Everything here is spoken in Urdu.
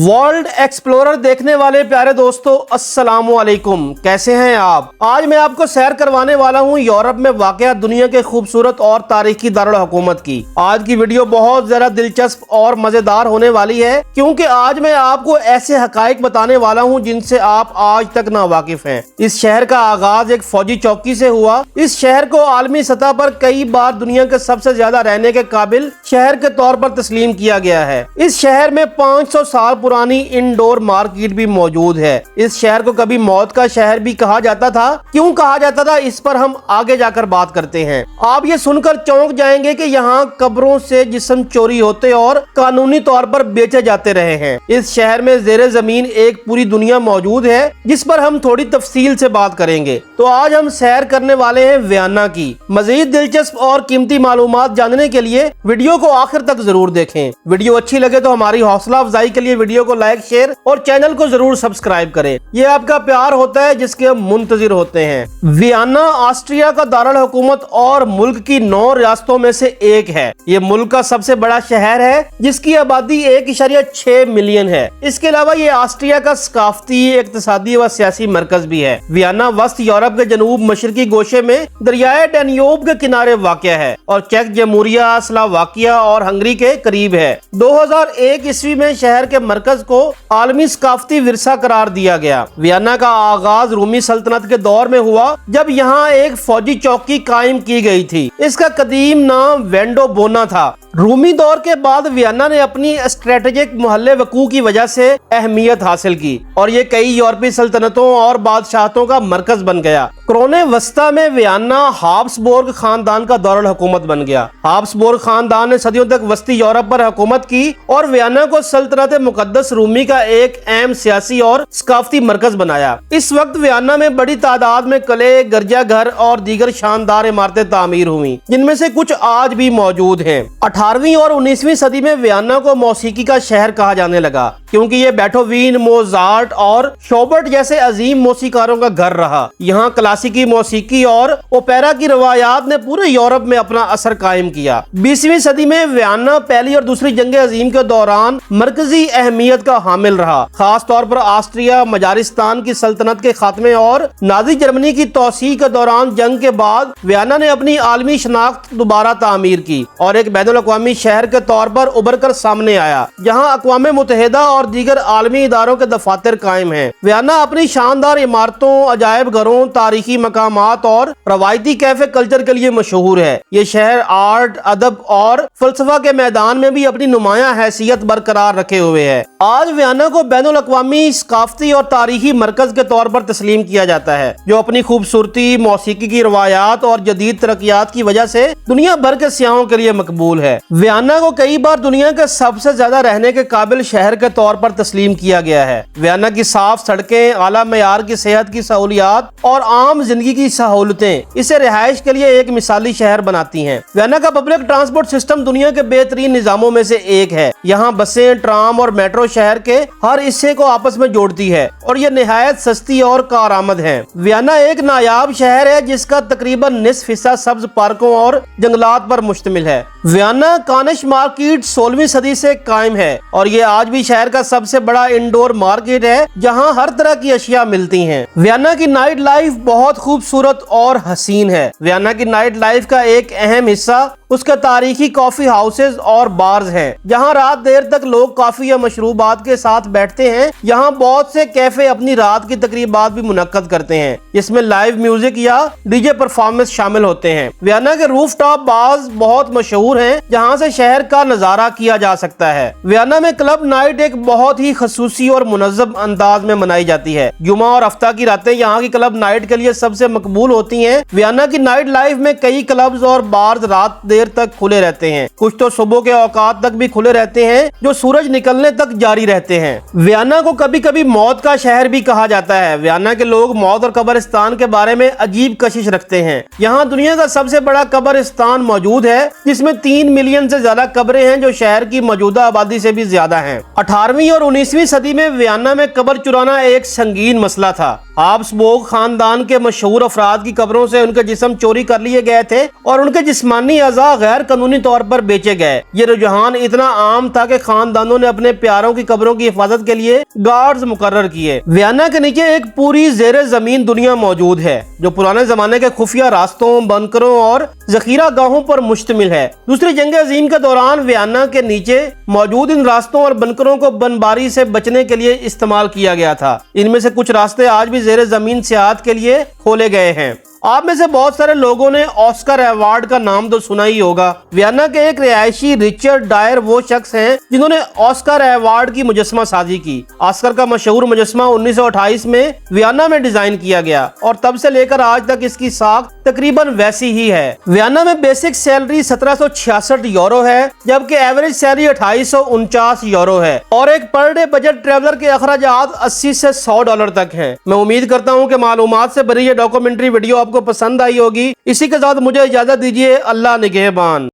ورلڈ ایکسپلورر دیکھنے والے پیارے دوستو، السلام علیکم۔ کیسے ہیں آپ؟ آج میں آپ کو سیر کروانے والا ہوں یورپ میں واقع دنیا کے خوبصورت اور تاریخی دارالحکومت کی۔ آج کی ویڈیو بہت زیادہ دلچسپ اور مزیدار ہونے والی ہے، کیونکہ آج میں آپ کو ایسے حقائق بتانے والا ہوں جن سے آپ آج تک نا واقف ہیں۔ اس شہر کا آغاز ایک فوجی چوکی سے ہوا۔ اس شہر کو عالمی سطح پر کئی بار دنیا کے سب سے زیادہ رہنے کے قابل شہر کے طور پر تسلیم کیا گیا ہے۔ اس شہر میں پانچ سو سال پرانی انڈور مارکیٹ بھی موجود ہے۔ اس شہر کو کبھی موت کا شہر بھی کہا جاتا تھا۔ کیوں کہا جاتا تھا؟ اس پر ہم آگے جا کر بات کرتے ہیں۔ آپ یہ سن کر چونک جائیں گے کہ یہاں قبروں سے جسم چوری ہوتے اور قانونی طور پر بیچے جاتے رہے ہیں۔ اس شہر میں زیر زمین ایک پوری دنیا موجود ہے، جس پر ہم تھوڑی تفصیل سے بات کریں گے۔ تو آج ہم سیر کرنے والے ہیں ویانا کی۔ مزید دلچسپ اور قیمتی معلومات جاننے کے لیے ویڈیو کو آخر تک ضرور دیکھیں۔ ویڈیو اچھی لگے تو ہماری حوصلہ افزائی کے لیے ویڈیو ویڈیو کو لائک، شیئر اور چینل کو ضرور سبسکرائب کریں۔ یہ آپ کا پیار ہوتا ہے جس کے ہم منتظر ہوتے ہیں۔ ویانا، آسٹریا کا دارالحکومت اور ملک کی نو ریاستوں میں سے ایک ہے۔ یہ ملک کا سب سے بڑا شہر ہے، جس کی آبادی ایک اشاریہ چھ ملین ہے۔ اس کے علاوہ یہ آسٹریا کا ثقافتی، اقتصادی و سیاسی مرکز بھی ہے۔ ویانا وسط یورپ کے جنوب مشرقی گوشے میں دریائے ڈینیوب کے کنارے واقع ہے اور چیک جمہوریہ اسلاواکیہ اور ہنگری کے قریب ہے۔ دو ہزار ایک عیسوی میں شہر کے مرکز مرکز کو عالمی ثقافتی ورثہ قرار دیا گیا۔ ویانا کا آغاز رومی سلطنت کے دور میں ہوا جب یہاں ایک فوجی چوکی قائم کی گئی تھی۔ اس کا قدیم نام وینڈو بونا تھا۔ رومی دور کے بعد ویانا نے اپنی اسٹریٹجک محل وقوع کی وجہ سے اہمیت حاصل کی اور یہ کئی یورپی سلطنتوں اور بادشاہتوں کا مرکز بن گیا۔ کرونے وسطہ میں ویانا ہابسبورگ خاندان کا دارالحکومت بن گیا۔ ہابسبورگ خاندان نے صدیوں تک وسطی یورپ پر حکومت کی اور ویانا کو سلطنت مقدس رومی کا ایک اہم سیاسی اور ثقافتی مرکز بنایا۔ اس وقت ویانا میں بڑی تعداد میں قلعے، گرجا گھر اور دیگر شاندار عمارتیں تعمیر ہوئیں، جن میں سے کچھ آج بھی موجود ہیں۔ اٹھارہویں اور انیسویں صدی میں ویانا کو موسیقی کا شہر کہا جانے لگا، کیونکہ یہ بیٹھووین، موزارٹ اور شوبرٹ جیسے عظیم موسیقاروں کا گھر رہا۔ یہاں کلاس کلاسیکی موسیقی اور اوپیرا کی روایات نے پورے یورپ میں اپنا اثر قائم کیا۔ بیسویں صدی میں ویانا پہلی اور دوسری جنگ عظیم کے دوران مرکزی اہمیت کا حامل رہا۔ خاص طور پر آسٹریا، مجارستان کی سلطنت کے خاتمے اور نازی جرمنی کی توسیع کے دوران جنگ کے بعد ویانا نے اپنی عالمی شناخت دوبارہ تعمیر کی اور ایک بین الاقوامی شہر کے طور پر ابھر کر سامنے آیا، جہاں اقوام متحدہ اور دیگر عالمی اداروں کے دفاتر قائم ہیں۔ ویانا اپنی شاندار عمارتوں، عجائب گھروں تاریخ تاریخی مقامات اور روایتی کیفے کلچر کے لیے مشہور ہے۔ یہ شہر آرٹ، ادب اور فلسفہ کے میدان میں بھی اپنی نمایاں حیثیت برقرار رکھے ہوئے ہے۔ آج ویانا کو بین الاقوامی ثقافتی اور تاریخی مرکز کے طور پر تسلیم کیا جاتا ہے، جو اپنی خوبصورتی، موسیقی کی روایات اور جدید ترقیات کی وجہ سے دنیا بھر کے سیاحوں کے لیے مقبول ہے۔ ویانا کو کئی بار دنیا کے سب سے زیادہ رہنے کے قابل شہر کے طور پر تسلیم کیا گیا ہے۔ ویانا کی صاف سڑکیں، اعلیٰ معیار کی صحت کی سہولیات اور تمام زندگی کی سہولتیں اسے رہائش کے لیے ایک مثالی شہر بناتی ہیں۔ وینا کا پبلک ٹرانسپورٹ سسٹم دنیا کے بہترین نظاموں میں سے ایک ہے۔ یہاں بسیں، ٹرام اور میٹرو شہر کے ہر حصے کو آپس میں جوڑتی ہے اور یہ نہایت سستی اور کارآمد ہے ویانا ایک نایاب شہر ہے جس کا تقریباً نصف حصہ سبز پارکوں اور جنگلات پر مشتمل ہے۔ ویانا کانش مارکیٹ سولہویں صدی سے قائم ہے اور یہ آج بھی شہر کا سب سے بڑا انڈور مارکیٹ ہے، جہاں ہر طرح کی اشیاء ملتی ہیں۔ ویانا کی نائٹ لائف بہت خوبصورت اور حسین ہے۔ ویانا کی نائٹ لائف کا ایک اہم حصہ اس کا تاریخی کافی ہاؤسز اور بارز ہیں۔ جہاں رات دیر تک لوگ کافی یا مشروبات کے ساتھ بیٹھتے ہیں۔ یہاں بہت سے کیفے اپنی رات کی تقریبات بھی منعقد کرتے ہیں۔ جس میں لائیو میوزک یا ڈی جے پرفارمنس شامل ہوتے ہیں۔ ویانا کے روف ٹاپ بارز بہت مشہور ہیں، جہاں سے شہر کا نظارہ کیا جا سکتا ہے۔ ویانا میں کلب نائٹ ایک بہت ہی خصوصی اور منظم انداز میں منائی جاتی ہے۔ جمعہ اور ہفتہ کی راتیں یہاں کی کلب نائٹ کے لیے سب سے مقبول ہوتی ہیں۔ ویانا کی نائٹ لائف میں کئی کلبز اور بارز رات دیر دیر تک کھلے رہتے ہیں۔ کچھ تو صبح کے اوقات تک بھی کھلے رہتے ہیں جو سورج نکلنے تک جاری رہتے ہیں۔ ویانا کو کبھی کبھی موت کا شہر بھی کہا جاتا ہے۔ ویانا کے لوگ موت اور قبرستان کے بارے میں عجیب کشش رکھتے ہیں۔ یہاں دنیا کا سب سے بڑا قبرستان موجود ہے، جس میں تین ملین سے زیادہ قبریں ہیں جو شہر کی موجودہ آبادی سے بھی زیادہ ہیں۔ اٹھارہویں اور انیسویں صدی میں ویانا میں قبر چرانا ایک سنگین مسئلہ تھا۔ آپ سبوک خاندان کے مشہور افراد کی قبروں سے ان کے جسم چوری کر لیے گئے تھے اور ان کے جسمانی اعضاء غیر قانونی طور پر بیچے گئے۔ یہ رجحان اتنا عام تھا کہ خاندانوں نے اپنے پیاروں کی قبروں کی حفاظت کے لیے گارڈز مقرر کیے۔ ویانا کے نیچے ایک پوری زیر زمین دنیا موجود ہے، جو پرانے زمانے کے خفیہ راستوں، بنکروں اور ذخیرہ گاہوں پر مشتمل ہے۔ دوسری جنگ عظیم کے دوران ویانا کے نیچے موجود ان راستوں اور بنکروں کو بنباری سے بچنے کے لیے استعمال کیا گیا تھا۔ ان میں سے کچھ راستے آج بھی زیر زمین سیاحت کے لیے کھولے گئے ہیں۔ آپ میں سے بہت سارے لوگوں نے آسکر ایوارڈ کا نام تو سنا ہی ہوگا۔ ویانا کے ایک رہائشی رچرڈ ڈائر وہ شخص ہیں جنہوں نے آسکر ایوارڈ کی مجسمہ سازی کی۔ آسکر کا مشہور مجسمہ انیس سو اٹھائیس میں ویانا میں ڈیزائن کیا گیا اور تب سے لے کر آج تک اس کی ساخت تقریباً ویسی ہی ہے۔ ویانا میں بیسک سیلری سترہ سو چھیاسٹھ یورو ہے، جبکہ ایوریج سیلری اٹھائیس سو انچاس یورو ہے اور ایک پر ڈے بجٹ ٹریولر کے اخراجات اسی سے سو ڈالر تک ہیں۔ میں امید کرتا ہوں کہ معلومات سے بری یہ ڈاکومنٹری ویڈیو آپ کو پسند آئی ہوگی اسی کے ساتھ مجھے اجازت دیجیے اللہ نگہبان۔